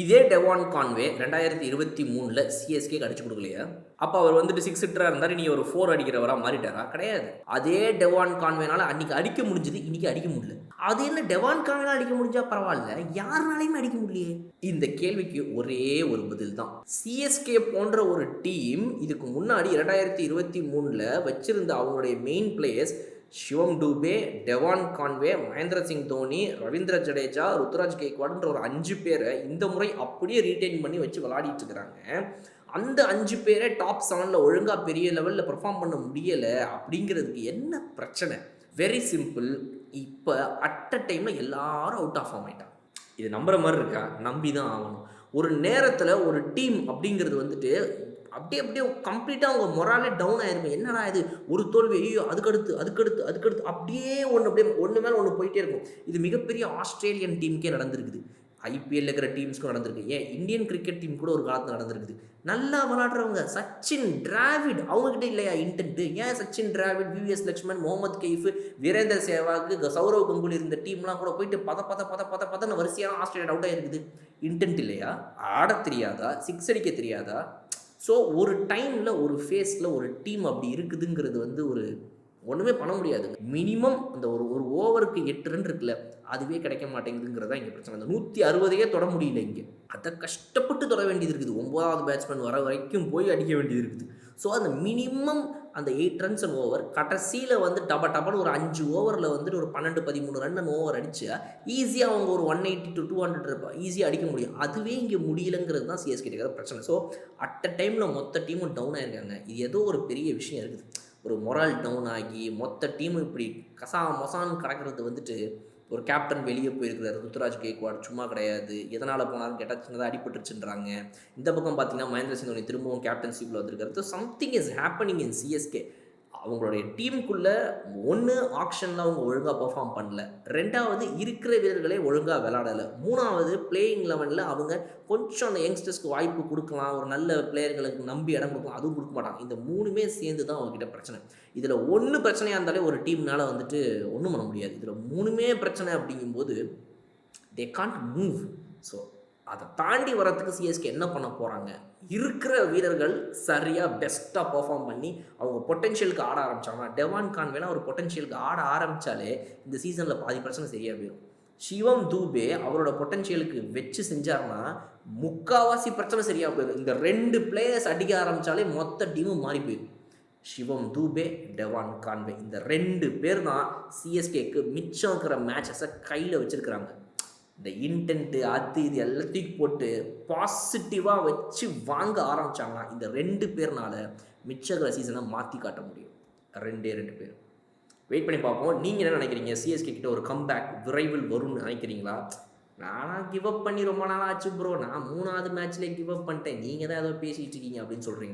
இதே Devon Conway ரெண்டாயிரத்தி இருபத்தி மூணில் சிஎஸ்கே கடிச்சு கொடுக்கலையா? அப்போ அவர் வந்துட்டு சிக்ஸ் ஹிட்டராக இருந்தார் நீ ஒரு ஃபோர் அடிக்கிறவராக மாறிட்டாரா? கிடையாது. அதே டெவான் கான்வேனால அன்னைக்கு அடிக்க முடிஞ்சது இன்னைக்கு அடிக்க முடியல. அது என்ன டெவான் கான்வேனால அடிக்க முடிஞ்சா பரவாயில்ல? யாருனாலையுமே அடிக்க முடியலையே. இந்த கேள்விக்கு ஒரே ஒரு பதில் தான். சிஎஸ்கே போன்ற ஒரு டீம் இதுக்கு முன்னாடி இரண்டாயிரத்தி இருபத்தி மூணில் வச்சிருந்த அவங்களுடைய main players Shivam Dube Devon Conway Mahendra Singh Dhoni Ravindra Jadeja Ruturaj கேக்வாடுன்ற ஒரு அஞ்சு பேரை இந்த முறை அப்படியே ரீட்டைன் பண்ணி வச்சு விளையாடிட்டு இருக்கிறாங்க. அந்த அஞ்சு பேரை டாப் செவனில் ஒழுங்காக பெரிய லெவலில் பெர்ஃபார்ம் பண்ண முடியலை அப்படிங்கிறதுக்கு என்ன பிரச்சனை? வெரி சிம்பிள் இப்போ அட் அ டைமில் எல்லாரும் அவுட் ஆஃப் ஃபார்ம் ஆயிட்டாங்க. இது நம்புகிற மாதிரி இருக்கா? நம்பி தான் ஆகணும். ஒரு நேரத்தில் ஒரு டீம் அப்படிங்கிறது வந்துட்டு அப்படியே அப்படியே கம்ப்ளீட்டாக அவங்க மொராலே டவுன் ஆயிருமே. என்னடா இது? ஒரு தோல்வி. ஐயோ அதுக்கடுத்து அதுக்கடுத்து அதுக்கடுத்து. அப்படியே ஒன்று அப்படியே ஒன்று மேலே ஒன்று போயிட்டே இருக்கும். இது மிகப்பெரிய ஆஸ்திரேலியன் டீமுக்கே நடந்திருக்குது. ஐபிஎல் இருக்கிற டீம்ஸ்க்கும் நடந்திருக்கு. ஏன்? இந்தியன் கிரிக்கெட் டீம் கூட ஒரு காலத்தில் நடந்திருக்குது. நல்லா விளாடுறவங்க சச்சின் டிராவிட் அவங்ககிட்ட இல்லையா இன்டென்ட் ஏன் சச்சின் டிராவிட் விவிஎஸ் லக்ஷ்மன் முகமது கைஃப் வீரேந்தர் சேவாக்கு சௌரவ் கங்குலி இருந்த டீம்லாம் கூட போயிட்டு பத பத பத பத பதன்னு வரிசையான ஆஸ்திரேலியா அவுட் ஆயிருக்குது. இன்டென்ட் இல்லையா? ஆட தெரியாதா? சிக்ஸ் அடிக்க தெரியாதா? ஸோ ஒரு டைமில் ஒரு ஃபேஸில் ஒரு டீம் அப்படி இருக்குதுங்கிறது வந்து ஒரு ஒன்றுமே பண்ண முடியாது. மினிமம் அந்த ஒரு ஒரு ஓவருக்கு எட்டு ரன் இருக்குல்ல அதுவே கிடைக்க மாட்டேங்குதுங்கிறதா இங்கே பிரச்சனை. அந்த நூற்றி அறுபதையே தொட முடியல இங்கே. அதை கஷ்டப்பட்டு தொட வேண்டியது இருக்குது. ஒம்பதாவது பேட்ஸ்மேன் வர வரைக்கும் போய் அடிக்க வேண்டியது இருக்குது. ஸோ அந்த மினிமம் அந்த எயிட் ரன்ஸ் அண்ட் ஓவர் கடைசியில் வந்து டப டபன்னு ஒரு அஞ்சு ஓவரில் வந்துட்டு ஒரு பன்னெண்டு பதிமூணு ரன் ஓவர் அடிச்சு ஈஸியாக அவங்க ஒரு one eighty to two hundred இருப்பா. ஈஸியாக அடிக்க முடியும். அதுவே இங்கே முடியலங்கிறது தான் சிஎஸ்கே பிரச்சனை. ஸோ அட் அ டைமில் மொத்த டீமும் டவுன் ஆயிருக்காங்க. இது ஏதோ ஒரு பெரிய விஷயம் இருக்குது. ஒரு மொரால் டவுன் ஆகி மொத்த டீமும் இப்படி கசா மொசான்னு கிடக்கிறது வந்துட்டு ஒரு கேப்டன் வெளியே போயிருக்கிறார். ருத்ராஜ் கேக்வாட் சும்மா கிடையாது. எதனால் போனாலும் கேட்டால் சின்னதாக அடிபட்டுருச்சுன்றாங்க. இந்த பக்கம் பார்த்தீங்கன்னா மகேந்திர சிங் தோனி திரும்பவும் கேப்டன்ஷிப்பில் வந்திருக்காரு. Something is happening in CSK அவங்களுடைய டீமுக்குள்ளே ஒன்று ஆக்ஷனில் அவங்க ஒழுங்காக பெர்ஃபார்ம் பண்ணல. ரெண்டாவது இருக்கிற வீரர்களே ஒழுங்காக விளாடலை மூணாவது பிளேயிங் லெவனில் அவங்க கொஞ்சம் அந்த யங்ஸ்டர்ஸ்க்கு வாய்ப்பு கொடுக்கலாம். ஒரு நல்ல பிளேயர்களுக்கு நம்பி இடம் கொடுக்கலாம். அதுவும் கொடுக்க மாட்டாங்க. இந்த மூணுமே சேர்ந்து தான் அவங்ககிட்ட பிரச்சனை. இதில் ஒன்று பிரச்சனையாக இருந்தாலே ஒரு டீம்னால் வந்துட்டு ஒன்றும் பண்ண முடியாது. இதில் மூணுமே பிரச்சனை அப்படிங்கும்போது தே காண்ட் மூவ் ஸோ அதை தாண்டி வரத்துக்கு சிஎஸ்கே என்ன பண்ண போகிறாங்க இருக்கிற வீரர்கள் சரியாக பெஸ்ட்டாக பெர்ஃபார்ம் பண்ணி அவங்க பொட்டென்ஷியலுக்கு ஆட ஆரம்பிச்சாங்கன்னா டெவான் கான்வேலாம் ஒரு பொட்டென்ஷியலுக்கு ஆட ஆரம்பித்தாலே இந்த சீசனில் பாதி பிரச்சனை சரியாக போயிடும் சிவம் தூபே அவரோட பொட்டென்ஷியலுக்கு வச்சு செஞ்சாருன்னா முக்காவாசி பிரச்சனை சரியாக போயிடும் இந்த ரெண்டு பிளேயர்ஸ் அடிக்க ஆரம்பித்தாலே மொத்த டீமும் மாறி போயிடும் சிவம் தூபே டெவான் கான்வே இந்த ரெண்டு பேர் தான் சிஎஸ்கேக்கு மிச்சம் இருக்கிற மேட்சஸை கையில் வச்சுருக்கிறாங்க. இந்த இன்டென்ட்டு அது இது எல்லாத்தையும் போட்டு பாசிட்டிவாக வச்சு வாங்க ஆரம்பித்தாங்கன்னா இந்த ரெண்டு பேர்னால மிச்சகிற சீசனை மாற்றி காட்ட முடியும். ரெண்டே ரெண்டு பேர். வெயிட் பண்ணி பார்ப்போம். நீங்கள் என்ன நினைக்கிறீங்க? சிஎஸ்கே கிட்ட ஒரு கம்பேக் விரைவில் வரும்னு நினைக்கிறீங்களா? நானாக கிவ் அப் பண்ணி ரொம்ப நாள் ஆச்சு ப்ரோ நான் மூணாவது மேட்ச்லேயே கிவ் அப் பண்ணிட்டேன். நீங்கள் தான் ஏதோ பேசிகிட்டு இருக்கீங்க அப்படின்னு சொல்கிறீங்களா